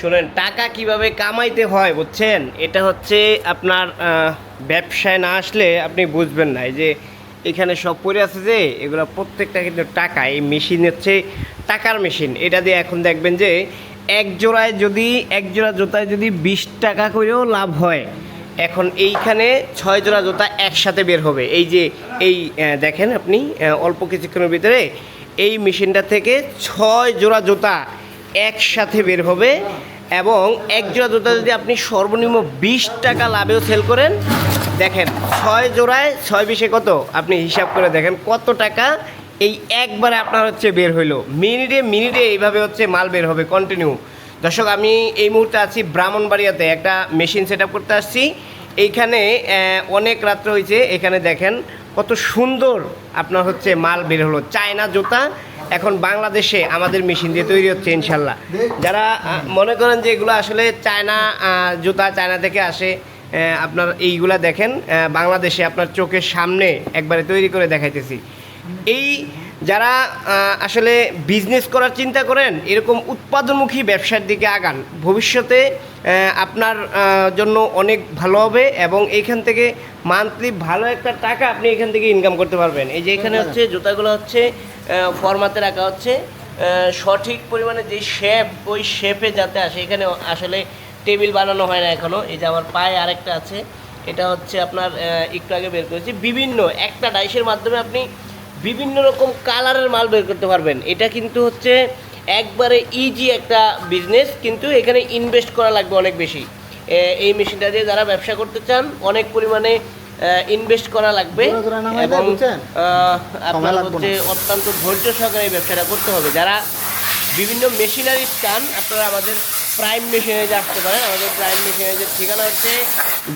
শুনেন, টাকা কীভাবে কামাইতে হয় বুঝছেন? এটা হচ্ছে আপনার ব্যবসায় না আসলে আপনি বুঝবেন না। এই যে এখানে সব পড়ে আছে যে, এগুলো প্রত্যেকটা কিন্তু টাকা। এই মেশিন হচ্ছে টাকার মেশিন। এটা দিয়ে এখন দেখবেন যে, এক জোড়ায় যদি, এক জোড়া জোতায় যদি বিশ টাকা করেও লাভ হয়, এখন এইখানে ছয় জোড়া জোতা একসাথে বের হবে। এই যে, এই দেখেন আপনি অল্প কিছুক্ষণের ভিতরে এই মেশিনটা থেকে ছয় জোড়া জুতা একসাথে বের হবে এবং এক জোড়া জুতা যদি আপনি সর্বনিম্ন বিশ টাকা লাভেও সেল করেন, দেখেন ছয় জোড়ায় ছয় বিশে কত? আপনি হিসাব করে দেখেন কত টাকা এই একবারে আপনার হচ্ছে বের হইল। মিনিটে মিনিটে এইভাবে হচ্ছে মাল বের হবে কন্টিনিউ দর্শক, আমি এই মুহূর্তে আছি ব্রাহ্মণবাড়িয়াতে, একটা মেশিন সেট করতে আসছি। এইখানে অনেক রাত্র হয়েছে এখানে দেখেন কত সুন্দর আপনার হচ্ছে মাল বের হলো। চায়না জুতা এখন বাংলাদেশে আমাদের মেশিন দিয়ে তৈরি হচ্ছে ইনশাল্লাহ। যারা মনে করেন যে এগুলো আসলে চায়না জুতা চায়না থেকে আসে আপনার এইগুলা দেখেন বাংলাদেশে আপনার চোখের সামনে একবারে তৈরি করে দেখাইতেছি। এই যারা আসলে বিজনেস করার চিন্তা করেন, এরকম উৎপাদনমুখী ব্যবসার দিকে আগান। ভবিষ্যতে আপনার জন্য অনেক ভালো হবে এবং এইখান থেকে মান্থলি ভালো একটা টাকা আপনি এখান থেকে ইনকাম করতে পারবেন। এই যে এখানে হচ্ছে, জুতাগুলো হচ্ছে ফরমাতে রাখা হচ্ছে। সঠিক পরিমাণে যে শেপ ওই শেপে যাতে আসে, এখানে আসলে টেবিল বানানো হয় না এখনও এই যে আমার পায়ে আরেকটা আছে, এটা হচ্ছে আপনার একটু আগে বের করেছি। বিভিন্ন, একটা ডাইসের মাধ্যমে আপনি বিভিন্ন রকম কালারের মাল বের করতে পারবেন। এটা কিন্তু হচ্ছে একবারে ইজি একটা বিজনেস কিন্তু এখানে ইনভেস্ট করা লাগবে অনেক বেশি। এই মেশিনটা দিয়ে যারা ব্যবসা করতে চান অনেক পরিমাণে ইনভেস্ট করা লাগবে এবং আপনার হচ্ছে অত্যন্ত ধৈর্য সহকারে এই ব্যবসাটা করতে হবে। যারা বিভিন্ন মেশিনারি চান আপনারা আমাদের প্রাইম মেশিনারিজে আসতে পারেন। আমাদের প্রাইম মেশিনারিজের ঠিকানা হচ্ছে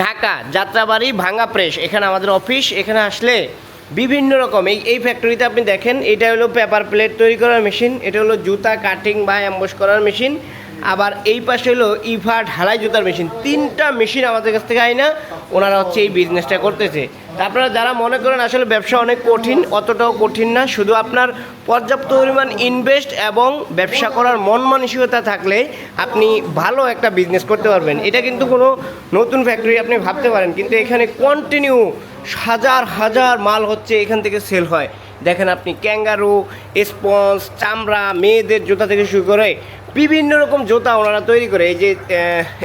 ঢাকা যাত্রাবাড়ি ভাঙ্গা প্রেস এখানে আমাদের অফিস এখানে আসলে বিভিন্ন রকম। এই এই ফ্যাক্টরিতে আপনি দেখেন, এটা হলো পেপার প্লেট তৈরি করার মেশিন এটা হলো জুতা কাটিং বা অ্যাম্বস করার মেশিন আবার এই পাশে হলো ইভা ঢালাই জুতার মেশিন তিনটা মেশিন আমাদের কাছ থেকে আয় না ওনারা হচ্ছে এই বিজনেসটা করতেছে। তা আপনারা যারা মনে করেন আসলে ব্যবসা অনেক কঠিন, অতটাও কঠিন না, শুধু আপনার পর্যাপ্ত পরিমাণ ইনভেস্ট এবং ব্যবসা করার মন মানসিকতা থাকলে আপনি ভালো একটা বিজনেস করতে পারবেন। এটা কিন্তু কোনো নতুন ফ্যাক্টরি আপনি ভাবতে পারেন, কিন্তু এখানে কন্টিনিউ হাজার হাজার মাল হচ্ছে এখান থেকে সেল হয়। দেখেন আপনি ক্যাঙ্গারু, স্পঞ্জ, চামড়া, মেয়েদের জুতা থেকে শুরু করে বিভিন্ন রকম জুতা ওনারা তৈরি করে। এই যে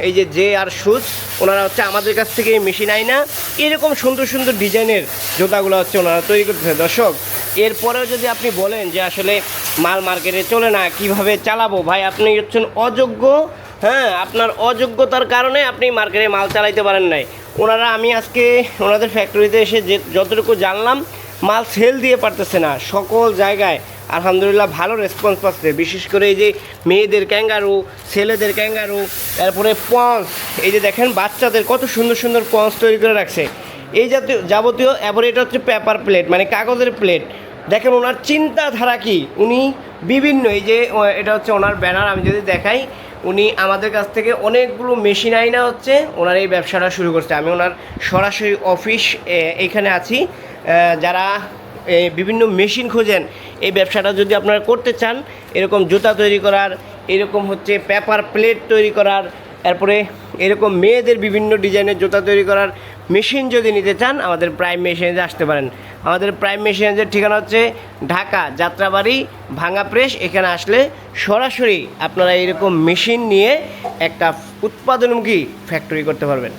এই যে জে আর শুজ, ওনারা হচ্ছে আমাদের কাছ থেকে মেশিন আয় না এরকম সুন্দর সুন্দর ডিজাইনের জুতাগুলো হচ্ছে ওনারা তৈরি করতেছে দর্শক, এরপরেও যদি আপনি বলেন যে আসলে মাল মার্কেটে চলে না, কীভাবে চালাবো? ভাই, আপনি হচ্ছেন অযোগ্য হ্যাঁ আপনার অযোগ্যতার কারণে আপনি মার্কেটে মাল চালাইতে পারেন নাই। ওনারা, আমি আজকে ওনাদের ফ্যাক্টরিতে এসে যে, যতটুকু জানলাম, মাল সেল দিয়ে পারতেছে না। সকল জায়গায় আলহামদুলিল্লাহ ভালো রেসপন্স পাচ্ছে। বিশেষ করে এই যে মেয়েদের ক্যাঙ্গারু ছেলেদের ক্যাঙ্গারু তারপরে পঞ্চ এই যে দেখেন বাচ্চাদের কত সুন্দর সুন্দর পঞ্চ তৈরি করে রাখছে। এই জাতীয়, যাবতীয় এবার এটা হচ্ছে পেপার প্লেট মানে কাগজের প্লেট দেখেন ওনার চিন্তাধারা কি? উনি বিভিন্ন, এই যে এটা হচ্ছে ওনার ব্যানার আমি যদি দেখাই উনি আমাদের কাছ থেকে অনেকগুলো মেশিন আইনা হচ্ছে, ওনার এই ব্যবসাটা শুরু করছে। আমি ওনার সরাসরি অফিস এখানে আছি। যারা বিভিন্ন মেশিন খোঁজেন, এই ব্যবসাটা যদি আপনারা করতে চান, এরকম জুতা তৈরি করার, এরকম হচ্ছে পেপার প্লেট তৈরি করার তারপরে এরকম মেয়েদের বিভিন্ন ডিজাইনের জুতা তৈরি করার মেশিন যদি নিতে চান, আমাদের প্রাইম মেশিনে আসতে পারেন। আমাদের প্রাইম মেশিনের ঠিকানা হচ্ছে ঢাকা যাত্রাবাড়ি ভাঙা প্রেস এখানে আসলে সরাসরি আপনারা এরকম মেশিন নিয়ে একটা উৎপাদনমুখী ফ্যাক্টরি করতে পারবেন।